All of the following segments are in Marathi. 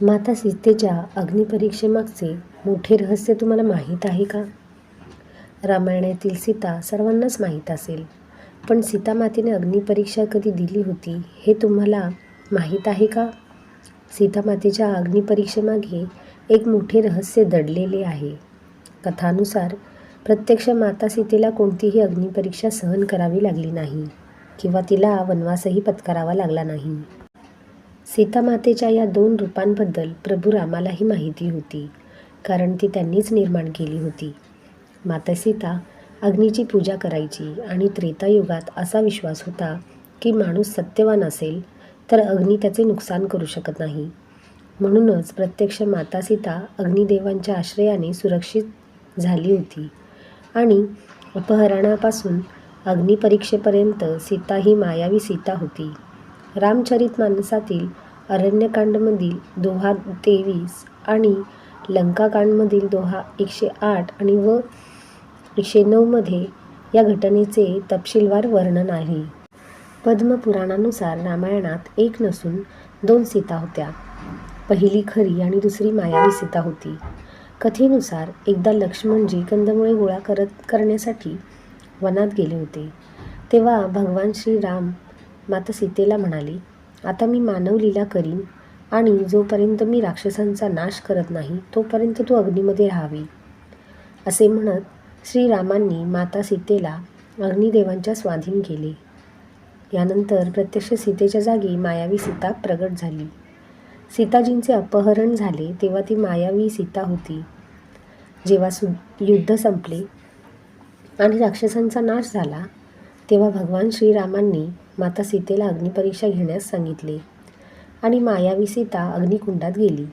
माता सीतेच्या अग्निपरीक्षेमागचे मोठे रहस्य तुम्हाला माहीत आहे का? रामायणातील सीता सर्वांनाच माहीत असेल पण सीता मातेने अग्निपरीक्षा कधी दिली होती हे तुम्हाला माहीत आहे का? सीता मातेच्या अग्निपरीक्षेमागे एक मोठे रहस्य दडलेले आहे. कथानुसार प्रत्यक्ष माता सीतेला कोणतीही अग्निपरीक्षा सहन करावी लागली नाही किंवा तिला वनवासही पत्करावा लागला नाही. सीतामातेच्या या दोन रूपांबद्दल प्रभू रामालाही माहिती होती कारण ती त्यांनीच निर्माण केली होती. माता सीता अग्नीची पूजा करायची आणि त्रेतायुगात असा विश्वास होता की माणूस सत्यवान असेल तर अग्नी त्याचे नुकसान करू शकत नाही. म्हणूनच प्रत्यक्ष माता सीता अग्निदेवांच्या आश्रयाने सुरक्षित झाली होती आणि अपहरणापासून अग्निपरीक्षेपर्यंत सीता ही मायावी सीता होती. रामचरित मानसातील अरण्यकांडमधील दोहा तेवीस आणि लंकाकांडमधील दोहा एकशे आठ आणि व एकशे नऊमध्ये या घटनेचे तपशीलवार वर्णन आहे. पद्मपुराणानुसार रामायणात एक नसून दोन सीता होत्या. पहिली खरी आणि दुसरी मायावी सीता होती. कथेनुसार एकदा लक्ष्मणजी कंदमुळे गोळा करत करण्यासाठी वनात गेले होते. तेव्हा भगवान श्रीराम माता सीतेला म्हणाले आता मी मानव लीला करीन आणि जोपर्यंत मी राक्षसांचा नाश करत नाही तोपर्यंत तू अग्नीमध्ये राहावी. असे म्हणत श्रीरामांनी माता सीतेला अग्निदेवांच्या स्वाधीन केले. यानंतर प्रत्यक्ष सीतेच्या जागी मायावी सीता प्रगट झाली. सीताजींचे अपहरण झाले तेव्हा ती मायावी सीता होती. जेव्हा सु युद्ध संपले आणि राक्षसांचा नाश झाला तेव्हा भगवान श्रीरामांनी माता सीतेला अग्निपरीक्षा घेण्यास सांगितले आणि मायावी सीता अग्निकुंडात गेली.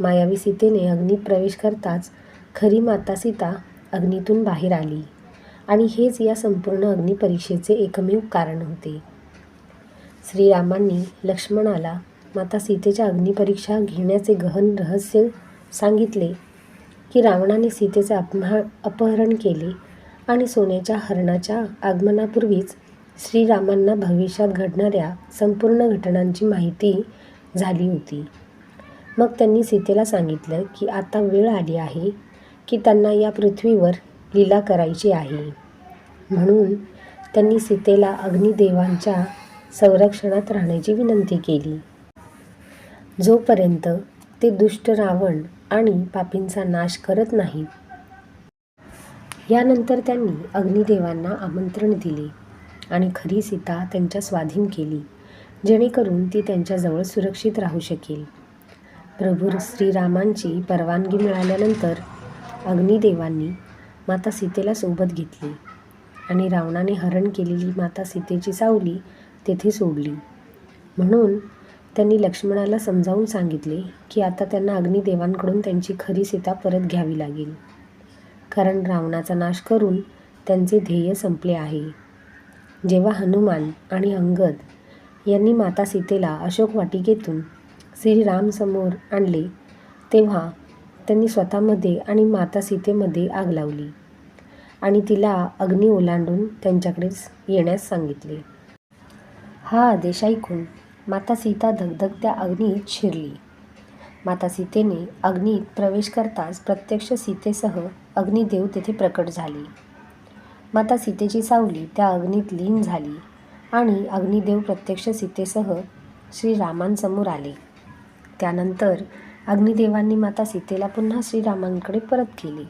मायावी सीतेने अग्नीत प्रवेश करताच खरी माता सीता अग्नीतून बाहेर आली आणि हेच या संपूर्ण अग्निपरीक्षेचे एकमेव कारण होते. श्रीरामांनी लक्ष्मणाला माता सीतेच्या अग्निपरीक्षा घेण्याचे गहन रहस्य सांगितले की रावणाने सीतेचे अपहा अपहरण केले आणि सोन्याच्या हरणाच्या आगमनापूर्वीच श्रीरामांना भविष्यात घडणाऱ्या संपूर्ण घटनांची माहिती झाली होती. मग त्यांनी सीतेला सांगितलं की आता वेळ आली आहे की त्यांना या पृथ्वीवर लीला करायची आहे. म्हणून त्यांनी सीतेला अग्निदेवांच्या संरक्षणात राहण्याची विनंती केली. जोपर्यंत ते दुष्ट रावण आणि पापींचा नाश करत नाहीत यानंतर त्यांनी अग्निदेवांना आमंत्रण दिले आणि खरी सीता त्यांच्या स्वाधीन केली जेणेकरून ती त्यांच्याजवळ सुरक्षित राहू शकेल. प्रभू श्रीरामांची परवानगी मिळाल्यानंतर अग्निदेवांनी माता सीतेला सोबत घेतली आणि रावणाने हरण केलेली माता सीतेची सावली तेथे सोडली. म्हणून त्यांनी लक्ष्मणाला समजावून सांगितले की आता त्यांना अग्निदेवांकडून त्यांची खरी सीता परत घ्यावी लागेल. कारण रावणाचा नाश करून त्यांचे ध्येय संपले आहे. जेव्हा हनुमान आणि अंगद यांनी माता सीतेला अशोक वाटिकेतून श्रीरामसमोर आणले तेव्हा त्यांनी स्वतःमध्ये आणि माता सीतेमध्ये आग लावली आणि तिला अग्नी ओलांडून त्यांच्याकडे येण्यास सांगितले. हा आदेश ऐकून माता सीता धगधगत्या अग्नीत शिरली. माता सीतेने अग्नीत प्रवेश करताच प्रत्यक्ष सीतेसह अग्निदेव तेथे प्रकट झाले. माता सीतेची सावली त्या अग्नीत लीन झाली आणि अग्निदेव प्रत्यक्ष सीतेसह श्रीरामांसमोर आले. त्यानंतर अग्निदेवांनी माता सीतेला पुन्हा श्रीरामांकडे परत केले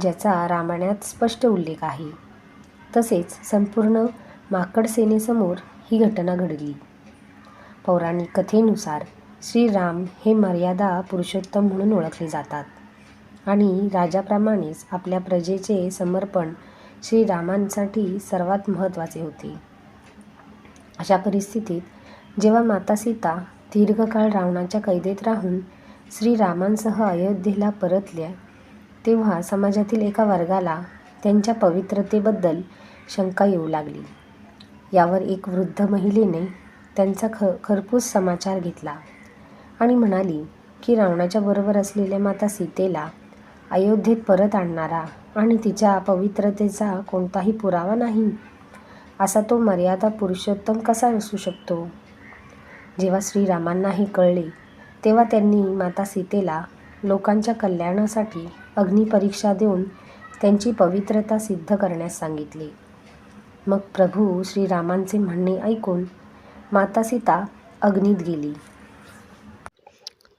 ज्याचा रामायणात स्पष्ट उल्लेख आहे. तसेच संपूर्ण माकड सेनेसमोर ही घटना घडली. पौराणिक कथेनुसार श्रीराम हे मर्यादा पुरुषोत्तम म्हणून ओळखले जातात. आणि राजाप्रमाणेच आपल्या प्रजेचे समर्पण श्रीरामांसाठी सर्वात महत्त्वाचे होते. अशा परिस्थितीत जेव्हा माता सीता दीर्घकाळ रावणाच्या कैदेत राहून श्रीरामांसह अयोध्येला परतल्या तेव्हा समाजातील एका वर्गाला त्यांच्या पवित्रतेबद्दल शंका येऊ लागली. यावर एक वृद्ध महिलेने त्यांचा ख खरपूस समाचार घेतला आणि म्हणाली की रावणाच्या बरोबर असलेल्या माता सीतेला अयोध्येत परत आणणारा आणि तिच्या पवित्रतेचा कोणताही पुरावा नाही. असा तो मर्यादा पुरुषोत्तम कसा असू शकतो? जेव्हा श्रीरामांना हे कळले तेव्हा त्यांनी माता सीतेला लोकांच्या कल्याणासाठी अग्निपरीक्षा देऊन त्यांची पवित्रता सिद्ध करण्यास सांगितले. मग प्रभू श्रीरामांचे म्हणणे ऐकून माता सीता अग्नीत गेली.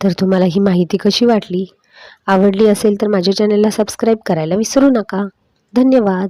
तर तुम्हाला ही माहिती कशी वाटली? आवडली असेल तर माझ्या चॅनलला सबस्क्राईब करायला विसरू नका. धन्यवाद.